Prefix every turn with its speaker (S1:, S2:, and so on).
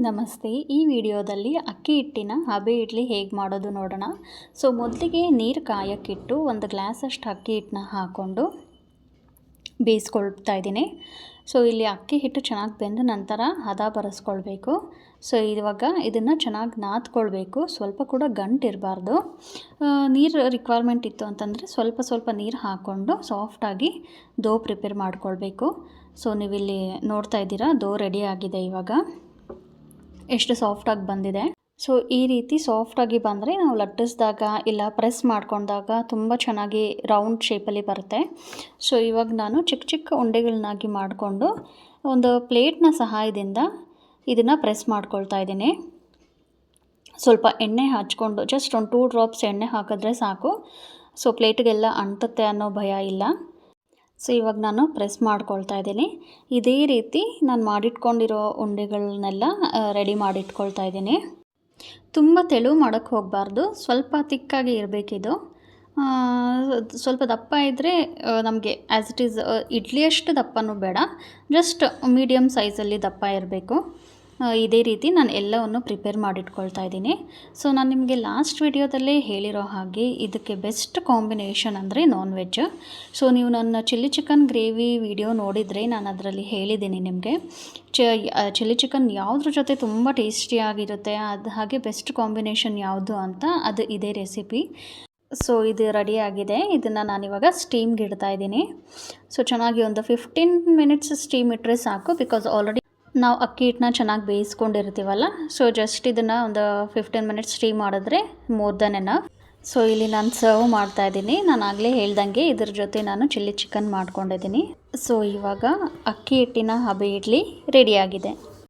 S1: ನಮಸ್ತೆ. ಈ ವಿಡಿಯೋದಲ್ಲಿ ಅಕ್ಕಿ ಹಿಟ್ಟಿನ ಹಬೆ ಇಡ್ಲಿ ಹೇಗೆ ಮಾಡೋದು ನೋಡೋಣ. ಸೊ, ಮೊದಲಿಗೆ ನೀರು ಕಾಯಕ್ಕಿಟ್ಟು ಒಂದು ಗ್ಲಾಸಷ್ಟು ಅಕ್ಕಿ ಹಿಟ್ಟನ್ನ ಹಾಕ್ಕೊಂಡು ಬೇಯಿಸ್ಕೊಳ್ತಾ ಇದ್ದೀನಿ. ಸೊ, ಇಲ್ಲಿ ಅಕ್ಕಿ ಹಿಟ್ಟು ಚೆನ್ನಾಗಿ ಬೆಂದ ನಂತರ ಹದ ಬರೆಸ್ಕೊಳ್ಬೇಕು. ಸೊ, ಇವಾಗ ಇದನ್ನು ಚೆನ್ನಾಗಿ ನಾದ್ಕೊಳ್ಬೇಕು. ಸ್ವಲ್ಪ ಕೂಡ ಗಂಟು ಇರಬಾರ್ದು. ನೀರು ರಿಕ್ವೈರ್ಮೆಂಟ್ ಇತ್ತು ಅಂತಂದರೆ ಸ್ವಲ್ಪ ಸ್ವಲ್ಪ ನೀರು ಹಾಕ್ಕೊಂಡು ಸಾಫ್ಟಾಗಿ ದೋ ಪ್ರಿಪೇರ್ ಮಾಡ್ಕೊಳ್ಬೇಕು. ಸೊ, ನೀವಿಲ್ಲಿ ನೋಡ್ತಾ ಇದ್ದೀರಾ ದೋ ರೆಡಿ ಆಗಿದೆ ಇವಾಗ. ಎಷ್ಟು ಸಾಫ್ಟಾಗಿ ಬಂದಿದೆ. ಸೊ ಈ ರೀತಿ ಸಾಫ್ಟಾಗಿ ಬಂದರೆ ನಾವು ಲಟ್ಟಿಸಿದಾಗ ಇಲ್ಲ ಪ್ರೆಸ್ ಮಾಡ್ಕೊಂಡಾಗ ತುಂಬ ಚೆನ್ನಾಗಿ ರೌಂಡ್ ಶೇಪಲ್ಲಿ ಬರುತ್ತೆ. ಸೊ ಇವಾಗ ನಾನು ಚಿಕ್ಕ ಚಿಕ್ಕ ಉಂಡೆಗಳನ್ನಾಗಿ ಮಾಡಿಕೊಂಡು ಒಂದು ಪ್ಲೇಟ್ನ ಸಹಾಯದಿಂದ ಇದನ್ನು ಪ್ರೆಸ್ ಮಾಡ್ಕೊಳ್ತಾ ಇದ್ದೀನಿ. ಸ್ವಲ್ಪ ಎಣ್ಣೆ ಹಚ್ಕೊಂಡು ಜಸ್ಟ್ ಒಂದು ಟೂ ಡ್ರಾಪ್ಸ್ ಎಣ್ಣೆ ಹಾಕಿದ್ರೆ ಸಾಕು. ಸೊ ಪ್ಲೇಟ್ಗೆಲ್ಲ ಅಂಟುತ್ತೆ ಅನ್ನೋ ಭಯ ಇಲ್ಲ. ಸೊ, ಇವಾಗ ನಾನು ಪ್ರೆಸ್ ಮಾಡ್ಕೊಳ್ತಾ ಇದ್ದೀನಿ. ಇದೇ ರೀತಿ ನಾನು ಮಾಡಿಟ್ಕೊಂಡಿರೋ ಉಂಡೆಗಳನ್ನೆಲ್ಲ ರೆಡಿ ಮಾಡಿಟ್ಕೊಳ್ತಾ ಇದ್ದೀನಿ. ತುಂಬ ತೆಳು ಮಾಡೋಕ್ಕೆ ಹೋಗಬಾರ್ದು. ಸ್ವಲ್ಪ ತಿಕ್ಕಾಗಿ ಇರಬೇಕಿದು. ಸ್ವಲ್ಪ ದಪ್ಪ ಇದ್ದರೆ ನಮಗೆ ಆ್ಯಸ್ ಇಟ್ ಈಸ್ ಇಡ್ಲಿಯಷ್ಟು ದಪ್ಪನೂ ಬೇಡ. ಜಸ್ಟ್ ಮೀಡಿಯಮ್ ಸೈಜಲ್ಲಿ ದಪ್ಪ ಇರಬೇಕು. ಇದೇ ರೀತಿ ನಾನು ಎಲ್ಲವನ್ನು ಪ್ರಿಪೇರ್ ಮಾಡಿಟ್ಕೊಳ್ತಾ ಇದ್ದೀನಿ. ಸೊ ನಾನು ನಿಮಗೆ ಲಾಸ್ಟ್ ವಿಡಿಯೋದಲ್ಲೇ ಹೇಳಿರೋ ಹಾಗೆ ಇದಕ್ಕೆ ಬೆಸ್ಟ್ ಕಾಂಬಿನೇಷನ್ ಅಂದರೆ ನಾನ್ ವೆಜ್ ಸೊ ನೀವು ನನ್ನ ಚಿಲ್ಲಿ ಚಿಕನ್ ಗ್ರೇವಿ ವಿಡಿಯೋ ನೋಡಿದರೆ ನಾನು ಅದರಲ್ಲಿ ಹೇಳಿದ್ದೀನಿ ನಿಮಗೆ. ಚಿಲ್ಲಿ ಚಿಕನ್ ಯಾವುದ್ರ ಜೊತೆ ತುಂಬ ಟೇಸ್ಟಿಯಾಗಿರುತ್ತೆ ಅದು ಹಾಗೆ ಬೆಸ್ಟ್ ಕಾಂಬಿನೇಷನ್ ಯಾವುದು ಅಂತ ಅದು ಇದೇ ರೆಸಿಪಿ ಸೊ ಇದು ರೆಡಿಯಾಗಿದೆ ಇದನ್ನು ನಾನಿವಾಗ ಸ್ಟೀಮ್ಗೆ ಇಡ್ತಾ ಇದ್ದೀನಿ. ಸೊ ಚೆನ್ನಾಗಿ ಒಂದು ಫಿಫ್ಟೀನ್ ಮಿನಿಟ್ಸ್ ಸ್ಟೀಮ್ ಇಟ್ಟರೆ ಸಾಕು ಬಿಕಾಸ್ ಆಲ್ರೆಡಿ ನಾವು ಅಕ್ಕಿ ಹಿಟ್ಟನ್ನ ಚೆನ್ನಾಗಿ ಬೇಯಿಸ್ಕೊಂಡಿರ್ತೀವಲ್ಲ? ಸೊ ಜಸ್ಟ್ ಇದನ್ನು ಒಂದು ಫಿಫ್ಟೀನ್ ಮಿನಿಟ್ಸ್ ಸ್ಟೀಮ್ ಮಾಡಿದ್ರೆ ಮೋರ್ ದನ್ ಎನಫ್ ಸೊ ಇಲ್ಲಿ ನಾನು ಸರ್ವ್ ಮಾಡ್ತಾ ಇದ್ದೀನಿ. ನಾನು ಆಗಲೇ ಹೇಳ್ದಂಗೆ ಇದ್ರ ಜೊತೆ ನಾನು ಚಿಲ್ಲಿ ಚಿಕನ್ ಮಾಡ್ಕೊಂಡಿದ್ದೀನಿ. ಸೊ ಇವಾಗ ಅಕ್ಕಿ ಹಿಟ್ಟಿನ ಹಬೆ ಇಡ್ಲಿ ರೆಡಿಯಾಗಿದೆ